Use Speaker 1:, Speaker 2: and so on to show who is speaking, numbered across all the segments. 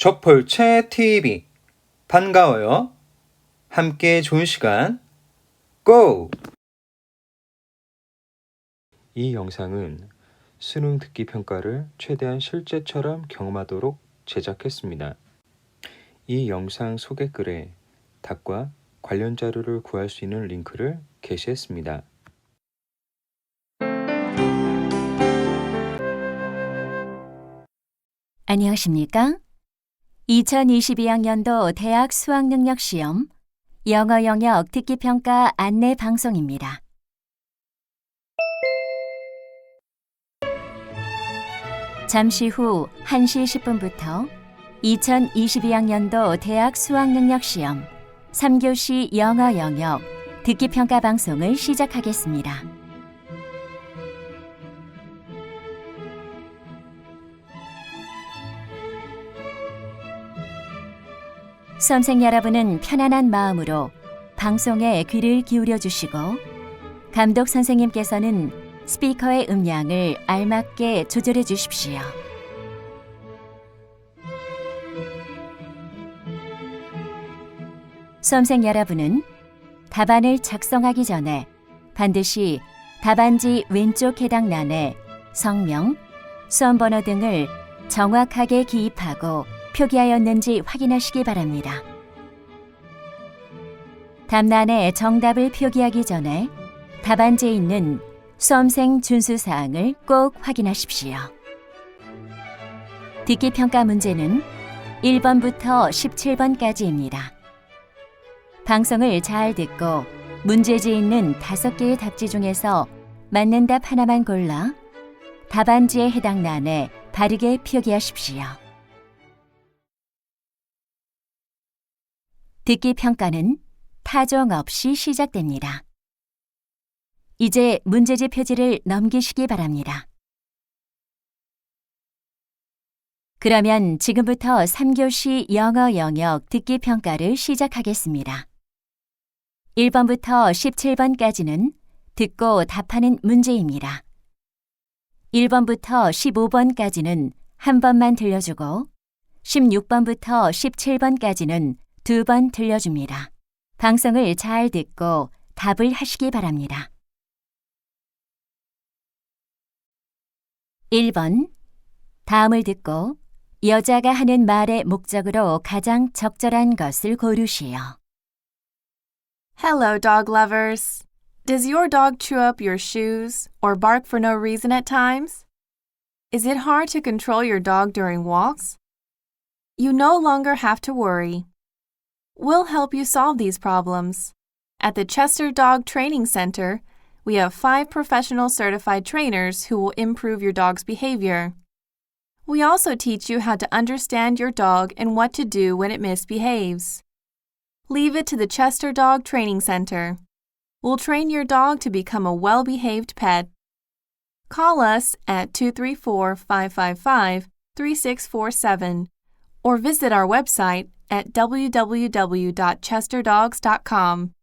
Speaker 1: 적폴체 TV 반가워요. 함께 좋은 시간 고! 이 영상은 수능 듣기 평가를 최대한 실제처럼 경험하도록 제작했습니다. 이 영상 소개 글에 답과 관련 자료를 구할 수 있는 링크를 게시했습니다.
Speaker 2: 안녕하십니까? 2022학년도 대학 수학능력 시험 영어 영역 듣기 평가 안내 방송입니다. 잠시 후 1시 10분부터 2022학년도 대학 수학능력 시험 3교시 영어 영역 듣기 평가 방송을 시작하겠습니다. 수험생 여러분은 편안한 마음으로 방송에 귀를 기울여 주시고 감독 선생님께서는 스피커의 음량을 알맞게 조절해 주십시오. 수험생 여러분은 답안을 작성하기 전에 반드시 답안지 왼쪽 해당 란에 성명, 수험 번호 등을 정확하게 기입하고 표기하였는지 확인하시기 바랍니다. 답란에 정답을 표기하기 전에 답안지에 있는 수험생 준수 사항을 꼭 확인하십시오. 듣기 평가 문제는 1번부터 17번까지입니다. 방송을 잘 듣고 문제지에 있는 다섯 개의 답지 중에서 맞는 답 하나만 골라 답안지에 해당 란에 바르게 표기하십시오. 듣기 평가는 타종 없이 시작됩니다. 이제 문제지 표지를 넘기시기 바랍니다. 그러면 지금부터 3교시 영어 영역 듣기 평가를 시작하겠습니다. 1번부터 17번까지는 듣고 답하는 문제입니다. 1번부터 15번까지는 한 번만 들려주고 16번부터 17번까지는 두 번 들려줍니다. 방송을 잘 듣고 답을 하시기 바랍니다. 1번. 다음을 듣고 여자가 하는 말의 목적으로 가장 적절한 것을 고르시오.
Speaker 3: Hello, dog lovers. Does your dog chew up your shoes or bark for no reason at times? Is it hard to control your dog during walks? You no longer have to worry. We'll help you solve these problems. At the Chester Dog Training Center, we have five professional certified trainers who will improve your dog's behavior. We also teach you how to understand your dog and what to do when it misbehaves. Leave it to the Chester Dog Training Center. We'll train your dog to become a well behaved pet. Call us at 234 555 3647 or visit our website at www.chesterdogs.com.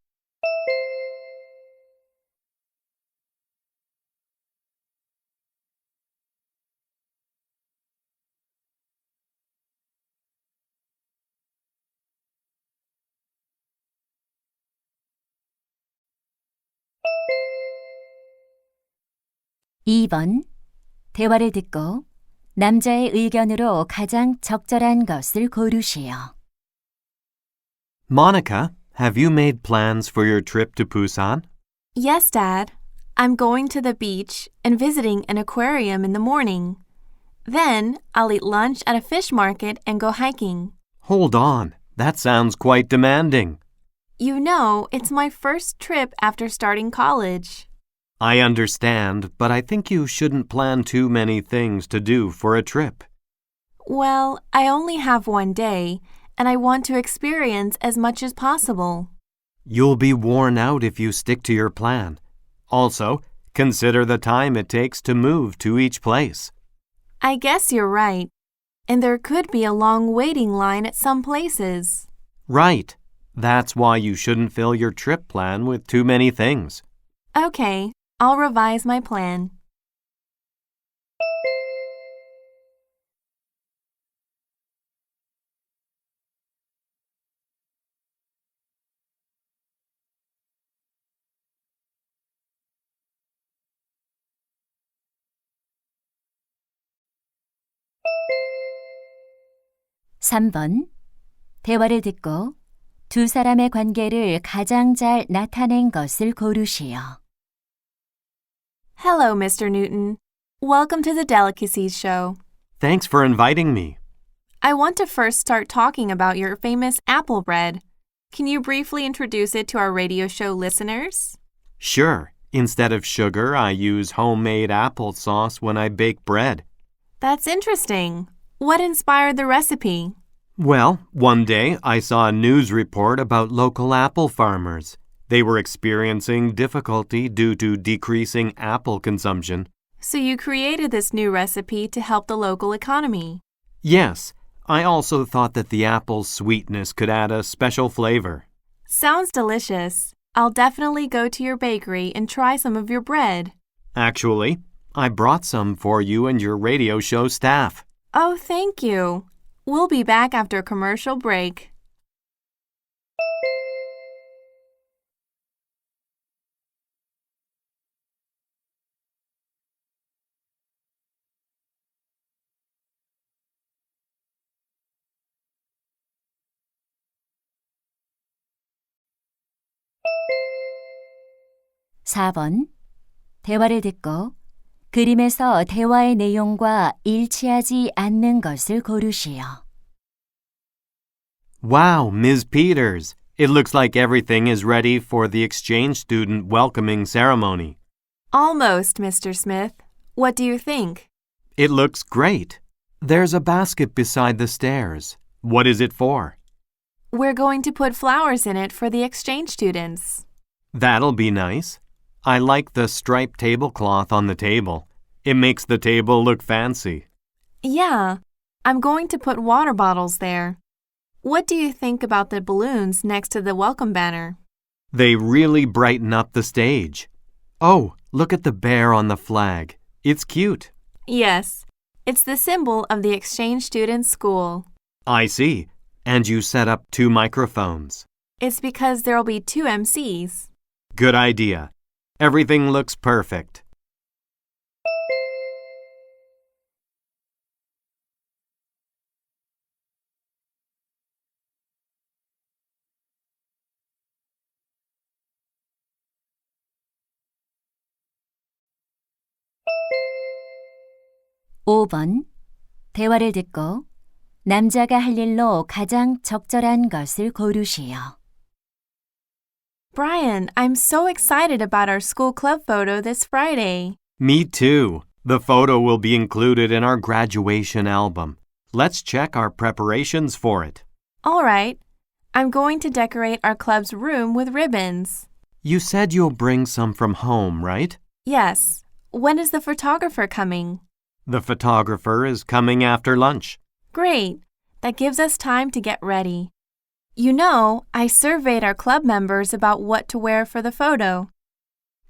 Speaker 2: 이번 대화를 듣고 남자의 의견으로 가장 적절한 것을 고르시오.
Speaker 4: Monica, have you made plans for your trip to Busan?
Speaker 3: Yes, Dad. I'm going to the beach and visiting an aquarium in the morning. Then I'll eat lunch at a fish market and go hiking.
Speaker 4: Hold on, that sounds quite demanding.
Speaker 3: You know, it's my first trip after starting college.
Speaker 4: I understand, but I think you shouldn't plan too many things to do for a trip.
Speaker 3: Well, I only have one day, and I want to experience as much as possible.
Speaker 4: You'll be worn out if you stick to your plan. Also, consider the time it takes to move to each place.
Speaker 3: I guess you're right. And there could be a long waiting line at some places.
Speaker 4: Right. That's why you shouldn't fill your trip plan with too many things.
Speaker 3: Okay, I'll revise my plan.
Speaker 2: 3번. 대화를 듣고 두 사람의 관계를 가장 잘 나타낸 것을 고르시오.
Speaker 3: Hello, Mr. Newton. Welcome to the Delicacies Show.
Speaker 4: Thanks for inviting me.
Speaker 3: I want to first start talking about your famous apple bread. Can you briefly introduce it to our radio show listeners?
Speaker 4: Sure, instead of sugar, I use homemade applesauce when I bake bread.
Speaker 3: That's interesting. What inspired the recipe?
Speaker 4: Well, one day I saw a news report about local apple farmers. They were experiencing difficulty due to decreasing apple consumption.
Speaker 3: So you created this new recipe to help the local economy.
Speaker 4: Yes, I also thought that the apple's sweetness could add a special flavor.
Speaker 3: Sounds delicious. I'll definitely go to your bakery and try some of your bread.
Speaker 4: Actually, I brought some for you and your radio show staff.
Speaker 3: Oh, thank you. We'll be back after a commercial break.
Speaker 2: 사 번 대화를 듣고 그림에서 대화의 내용과 일치하지 않는 것을 고르시오.
Speaker 4: Wow, Ms. Peters. It looks like everything is ready for the exchange student welcoming ceremony.
Speaker 3: Almost, Mr. Smith. What do you think?
Speaker 4: It looks great. There's a basket beside the stairs. What is it for?
Speaker 3: We're going to put flowers in it for the exchange students.
Speaker 4: That'll be nice. I like the striped tablecloth on the table. It makes the table look fancy.
Speaker 3: Yeah, I'm going to put water bottles there. What do you think about the balloons next to the welcome banner?
Speaker 4: They really brighten up the stage. Oh, look at the bear on the flag. It's cute.
Speaker 3: Yes, it's the symbol of the exchange students' school.
Speaker 4: I see. And you set up two microphones.
Speaker 3: It's because there'll be two MCs.
Speaker 4: Good idea. Everything looks perfect.
Speaker 2: 오번 대화를 듣고 남자가 할 일로 가장 적절한 것을 고르시오.
Speaker 3: Brian, I'm so excited about our school club photo this Friday.
Speaker 4: Me too. The photo will be included in our graduation album. Let's check our preparations for it.
Speaker 3: All right. I'm going to decorate our club's room with ribbons.
Speaker 4: You said you'll bring some from home, right?
Speaker 3: Yes. When is the photographer coming?
Speaker 4: The photographer is coming after lunch.
Speaker 3: Great. That gives us time to get ready. You know, I surveyed our club members about what to wear for the photo.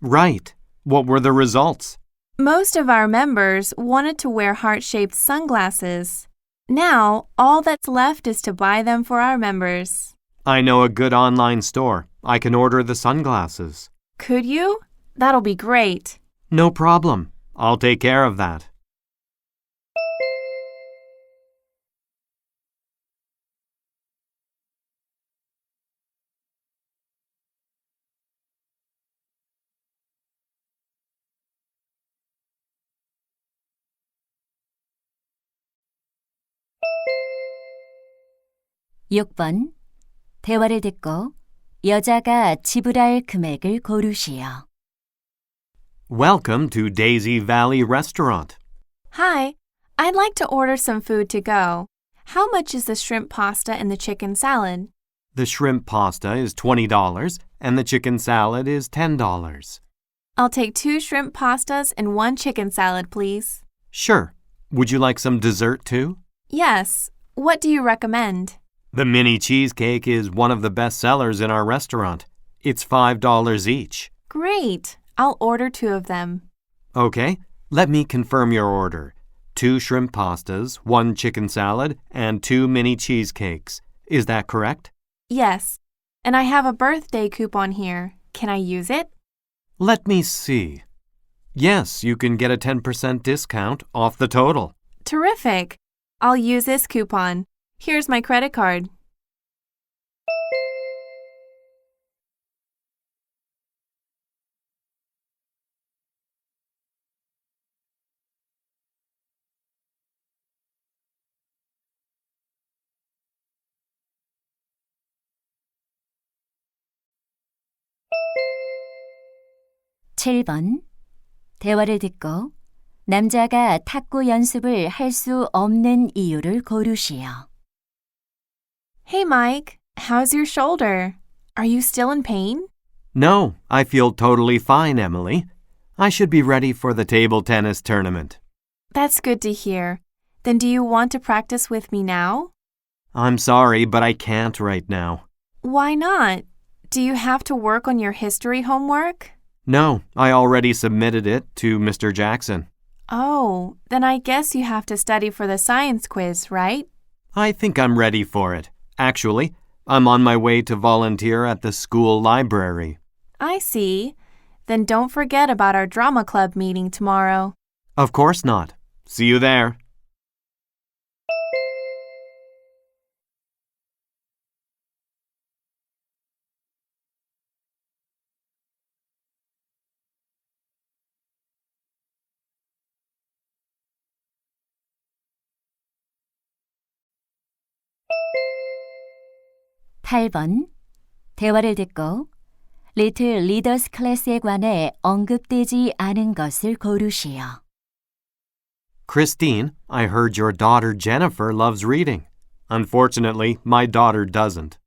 Speaker 4: Right. What were the results?
Speaker 3: Most of our members wanted to wear heart shaped sunglasses. Now, all that's left is to buy them for our members.
Speaker 4: I know a good online store. I can order the sunglasses.
Speaker 3: Could you? That'll be great.
Speaker 4: No problem. I'll take care of that.
Speaker 2: 육 번 대화를 듣고 여자가 지불할 금액을 고르시오.
Speaker 4: Welcome to Daisy Valley Restaurant.
Speaker 3: Hi, I'd like to order some food to go. How much is the shrimp pasta and the chicken salad?
Speaker 4: The shrimp pasta is $20 and the chicken salad is $10.
Speaker 3: I'll take two shrimp pastas and one chicken salad, please.
Speaker 4: Sure. Would you like some dessert too?
Speaker 3: Yes. What do you recommend?
Speaker 4: The mini cheesecake is one of the best sellers in our restaurant. It's $5 each.
Speaker 3: Great. I'll order two of them.
Speaker 4: Okay, let me confirm your order. Two shrimp pastas, one chicken salad, and two mini cheesecakes. Is that correct?
Speaker 3: Yes. And I have a birthday coupon here. Can I use it?
Speaker 4: Let me see. Yes, you can get a 10% discount off the total.
Speaker 3: Terrific. I'll use this coupon. Here's my credit card.
Speaker 2: 칠번 대화를 듣고 남자가 탁구 연습을 할 수 없는 이유를 고르시오.
Speaker 3: Hey, Mike. How's your shoulder? Are you still in pain?
Speaker 4: No, I feel totally fine, Emily. I should be ready for the table tennis tournament.
Speaker 3: That's good to hear. Then do you want to practice with me now?
Speaker 4: I'm sorry, but I can't right now.
Speaker 3: Why not? Do you have to work on your history homework?
Speaker 4: No, I already submitted it to Mr. Jackson.
Speaker 3: Oh, then I guess you have to study for the science quiz, right?
Speaker 4: I think I'm ready for it. Actually, I'm on my way to volunteer at the school library.
Speaker 3: I see. Then don't forget about our drama club meeting tomorrow.
Speaker 4: Of course not. See you there.
Speaker 2: 팔 번 대화를 듣고 리틀 리더스 클래스에 관해 언급되지 않은 것을 고르시오.
Speaker 4: Christine, I heard your daughter Jennifer loves reading. Unfortunately, my daughter doesn't.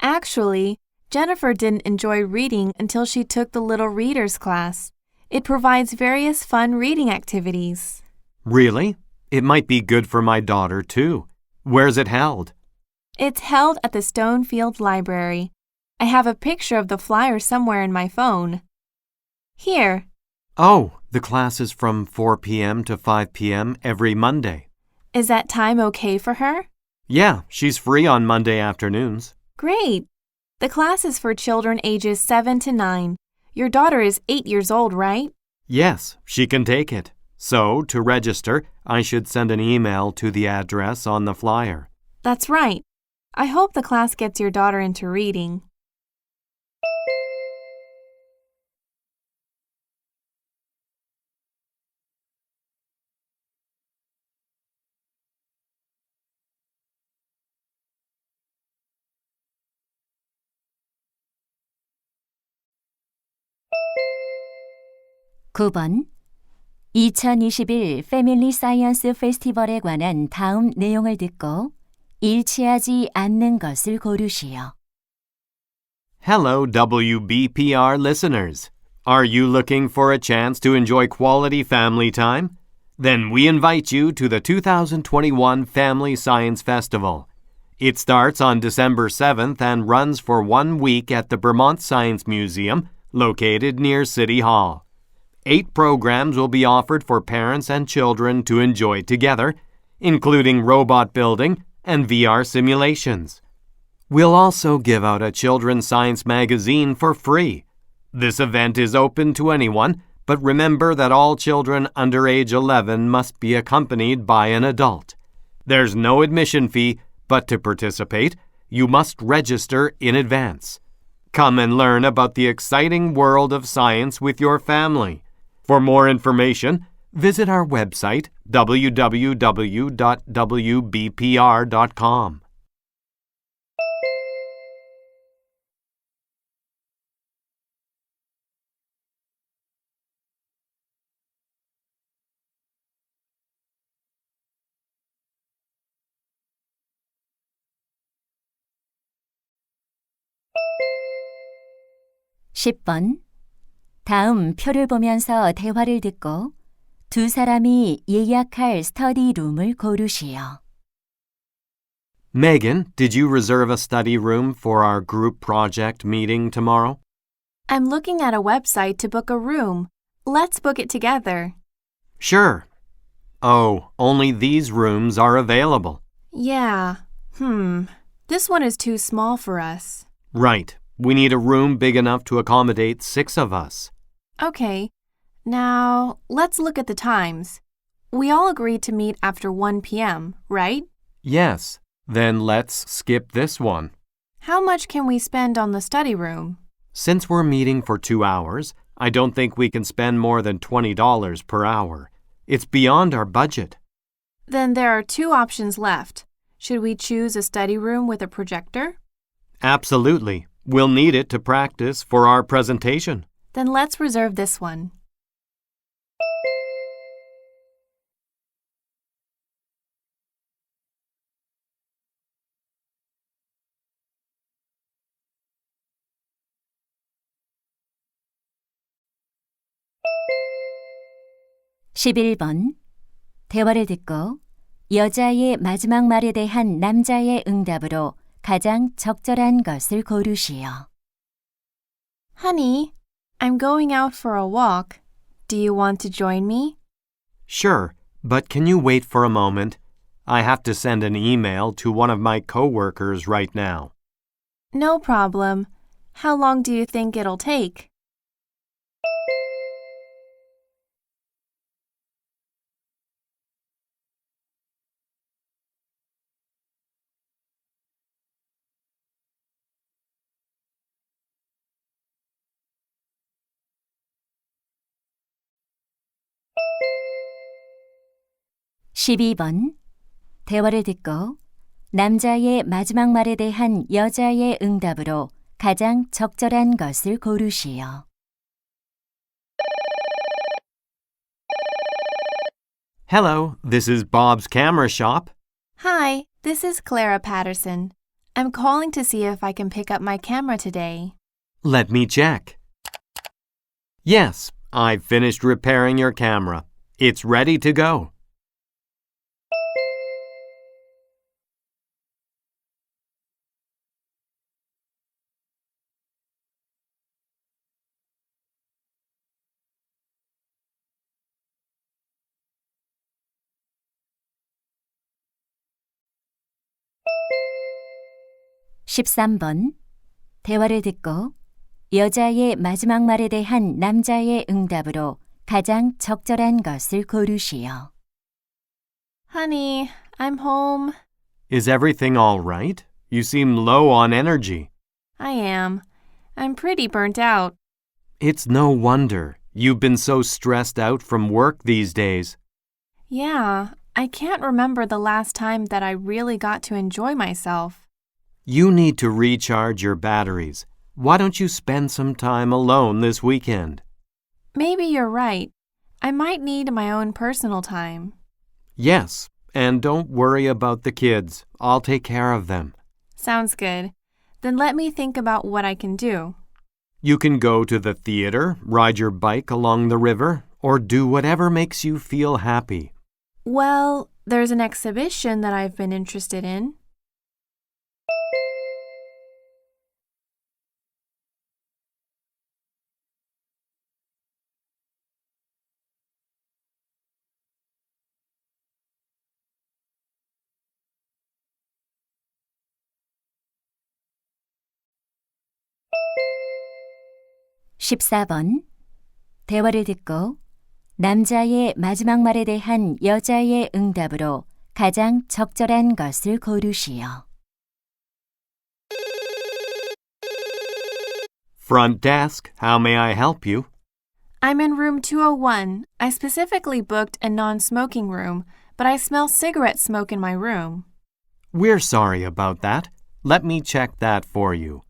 Speaker 3: Actually, Jennifer didn't enjoy reading until she took the Little Readers class. It provides various fun reading activities.
Speaker 4: Really? It might be good for my daughter, too. Where's it held?
Speaker 3: It's held at the Stonefield Library. I have a picture of the flyer somewhere in my phone. Here,
Speaker 4: Oh, the class is from 4 p.m. to 5 p.m. every Monday.
Speaker 3: is that time okay for her?
Speaker 4: Yeah, she's free on Monday afternoons.
Speaker 3: Great! The class is for children ages 7 to 9. Your daughter is 8 years old, right?
Speaker 4: Yes, she can take it. So, to register, I should send an email to the address on the flyer.
Speaker 3: That's right. I hope the class gets your daughter into reading.
Speaker 2: 구 번 2021 패밀리 사이언스 페스티벌에 관한 다음 내용을 듣고 일치하지 않는 것을 고르시오.
Speaker 4: Hello, WBPR listeners. Are you looking for a chance to enjoy quality family time? Then we invite you to the 2021 Family Science Festival. It starts on December 7th and runs for one week at the Vermont Science Museum, located near City Hall. Eight programs will be offered for parents and children to enjoy together, including robot building and VR simulations. We'll also give out a children's science magazine for free. This event is open to anyone, but remember that all children under age 11 must be accompanied by an adult. There's no admission fee, but to participate, you must register in advance. Come and learn about the exciting world of science with your family. For more information, visit our website www.wbpr.com.
Speaker 2: 십번 다음 표를 보면서 대화를 듣고 두 사람이 예약할 스터디 룸을 고르시오.
Speaker 4: Megan, did you reserve a study room for our group project meeting tomorrow?
Speaker 3: I'm looking at a website to book a room. Let's book it together.
Speaker 4: Sure. Oh, only these rooms are available.
Speaker 3: Yeah. Hmm. This one is too small for us.
Speaker 4: Right. We need a room big enough to accommodate six of us.
Speaker 3: Okay. Now, let's look at the times. We all agreed to meet after 1 p.m., right?
Speaker 4: Yes. Then let's skip this one.
Speaker 3: How much can we spend on the study room?
Speaker 4: Since we're meeting for two hours, I don't think we can spend more than $20 per hour. It's beyond our budget.
Speaker 3: Then there are two options left. Should we choose a study room with a projector?
Speaker 4: Absolutely. We'll need it to practice for our presentation.
Speaker 3: Then let's reserve this one.
Speaker 2: 십일 번 대화를 듣고 여자의 마지막 말에 대한 남자의 응답으로 가장 적절한 것을 고르시오.
Speaker 3: Honey, I'm going out for a walk. Do you want to join me?
Speaker 4: Sure, but can you wait for a moment? I have to send an email to one of my coworkers right now.
Speaker 3: No problem. How long do you think it'll take?
Speaker 2: 십이 번 대화를 듣고 남자의 마지막 말에 대한 여자의 응답으로 가장 적절한 것을 고르시오.
Speaker 4: Hello, this is Bob's Camera Shop.
Speaker 3: Hi, this is Clara Patterson. I'm calling to see if I can pick up my camera today.
Speaker 4: Let me check. Yes, I've finished repairing your camera. It's ready to go.
Speaker 2: 십삼 번 대화를 듣고 여자의 마지막 말에 대한 남자의 응답으로 가장 적절한 것을 고르시오.
Speaker 3: Honey, I'm home.
Speaker 4: Is everything all right? You seem low on energy.
Speaker 3: I am. I'm pretty burnt out.
Speaker 4: It's no wonder. You've been so stressed out from work these days.
Speaker 3: Yeah, I can't remember the last time that I really got to enjoy myself.
Speaker 4: You need to recharge your batteries. Why don't you spend some time alone this weekend?
Speaker 3: Maybe you're right. I might need my own personal time.
Speaker 4: Yes, and don't worry about the kids. I'll take care of them.
Speaker 3: Sounds good. Then let me think about what I can do.
Speaker 4: You can go to the theater, ride your bike along the river, or do whatever makes you feel happy.
Speaker 3: Well, there's an exhibition that I've been interested in.
Speaker 2: 십사 번 대화를 듣고 남자의 마지막 말에 대한 여자의 응답으로 가장 적절한 것을 고르시오.
Speaker 4: Front desk, how may I help you?
Speaker 3: I'm in room 201. I specifically booked a non smoking room, but I smell cigarette smoke in my room.
Speaker 4: We're sorry about that. Let me check that for you.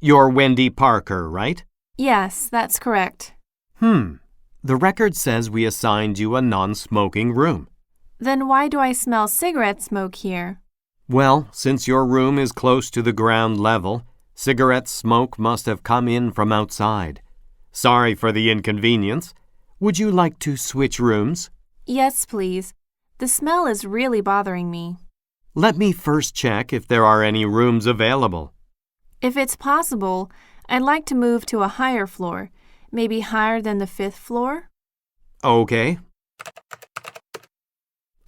Speaker 4: You're Wendy Parker, right?
Speaker 3: Yes, that's correct.
Speaker 4: Hmm. The record says we assigned you a non smoking room.
Speaker 3: Then why do I smell cigarette smoke here?
Speaker 4: Well, since your room is close to the ground level, cigarette smoke must have come in from outside. Sorry for the inconvenience. Would you like to switch rooms?
Speaker 3: Yes, please. The smell is really bothering me.
Speaker 4: Let me first check if there are any rooms available.
Speaker 3: If it's possible, I'd like to move to a higher floor, maybe higher than the fifth floor.
Speaker 4: Okay.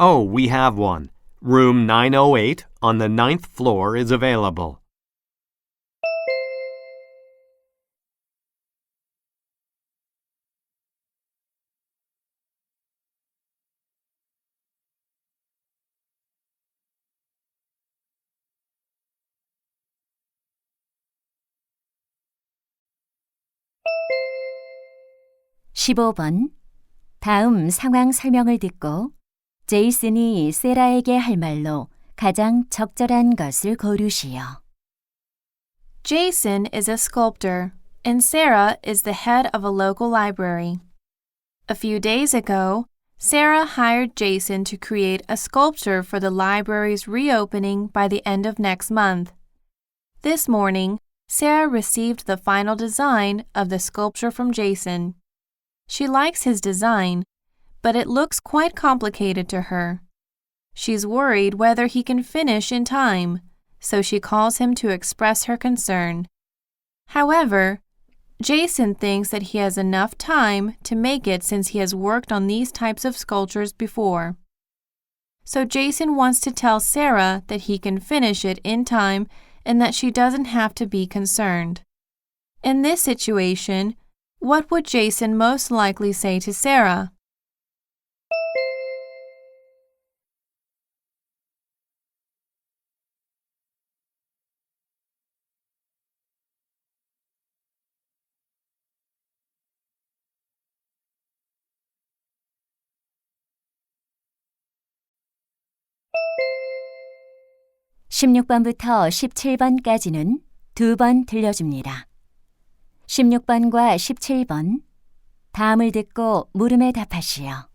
Speaker 4: Oh, we have one. Room 908 on the ninth floor is available.
Speaker 2: 15번. 다음 상황 설명을 듣고 제이슨이 세라에게 할 말로 가장 적절한 것을 고르시오.
Speaker 3: Jason is a sculptor, and Sarah is the head of a local library. A few days ago, Sarah hired Jason to create a sculpture for the library's reopening by the end of next month. This morning, Sarah received the final design of the sculpture from Jason. She likes his design, but it looks quite complicated to her. She's worried whether he can finish in time, so she calls him to express her concern. However, Jason thinks that he has enough time to make it since he has worked on these types of sculptures before. So Jason wants to tell Sarah that he can finish it in time and that she doesn't have to be concerned. In this situation, what would Jason most likely say to Sarah?
Speaker 2: 십육 번부터 17번까지는 두 번 들려줍니다. 16번과 17번. 다음을 듣고 물음에 답하시오.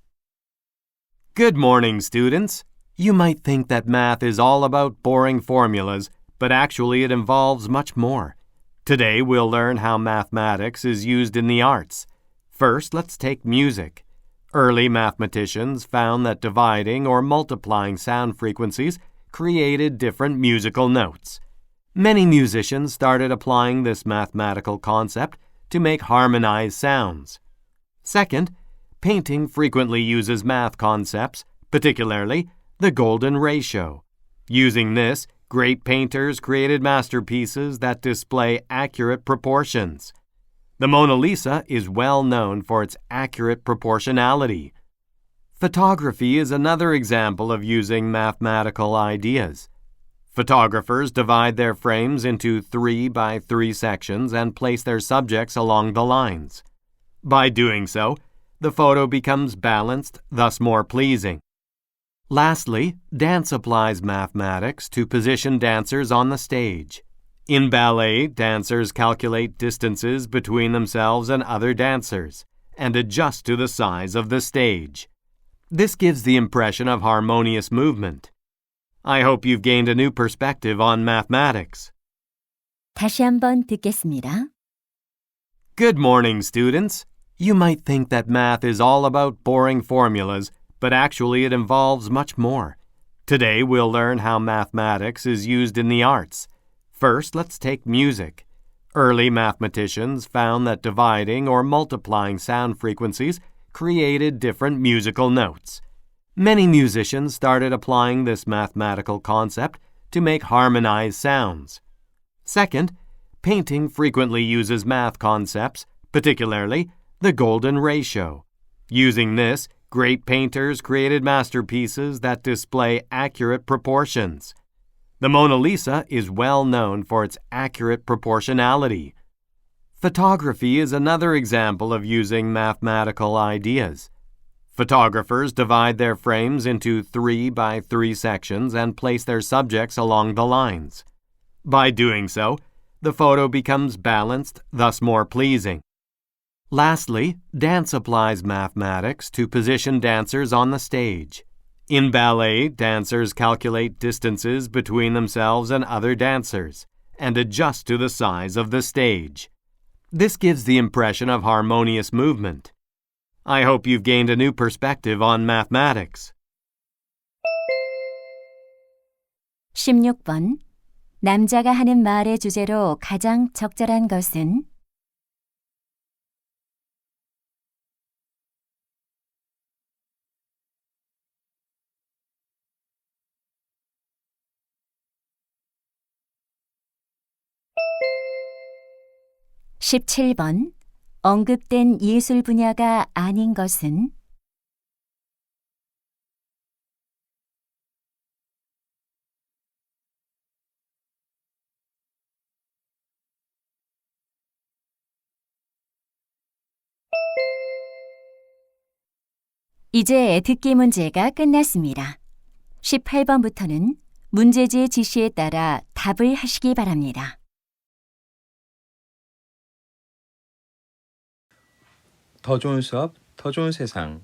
Speaker 4: Good morning, students. You might think that math is all about boring formulas, but actually it involves much more. Today we'll learn how mathematics is used in the arts. First, let's take music. Early mathematicians found that dividing or multiplying sound frequencies created different musical notes. Many musicians started applying this mathematical concept to make harmonized sounds. Second, painting frequently uses math concepts, particularly the golden ratio. Using this, great painters created masterpieces that display accurate proportions. The Mona Lisa is well known for its accurate proportionality. Photography is another example of using mathematical ideas. Photographers divide their frames into 3 by 3 sections and place their subjects along the lines. By doing so, the photo becomes balanced, thus more pleasing. Lastly, dance applies mathematics to position dancers on the stage. In ballet, dancers calculate distances between themselves and other dancers and adjust to the size of the stage. This gives the impression of harmonious movement. I hope you've gained a new perspective on mathematics.
Speaker 2: 다시 한번 듣겠습니다.
Speaker 4: Good morning, students. You might think that math is all about boring formulas, but actually it involves much more. Today we'll learn how mathematics is used in the arts. First, let's take music. Early mathematicians found that dividing or multiplying sound frequencies created different musical notes. Many musicians started applying this mathematical concept to make harmonized sounds. Second, painting frequently uses math concepts, particularly the golden ratio. Using this, great painters created masterpieces that display accurate proportions. The Mona Lisa is well known for its accurate proportionality. Photography is another example of using mathematical ideas. Photographers divide their frames into 3 by 3 sections and place their subjects along the lines. By doing so, the photo becomes balanced, thus more pleasing. Lastly, dance applies mathematics to position dancers on the stage. In ballet, dancers calculate distances between themselves and other dancers and adjust to the size of the stage. This gives the impression of harmonious movement. I hope you've gained a new perspective on mathematics.
Speaker 2: 16번. 남자가 하는 말의 주제로 가장 적절한 것은 (17번) 언급된 예술 분야가 아닌 것은 이제 듣기 문제가 끝났습니다. 18번부터는 문제지의 지시에 따라 답을 하시기 바랍니다.
Speaker 1: 더 좋은 수업, 더 좋은 세상.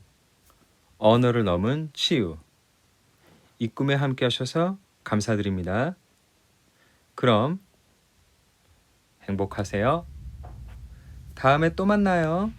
Speaker 1: 언어를 넘은 치유. 이 꿈에 함께 하셔서 감사드립니다. 그럼 행복하세요. 다음에 또 만나요.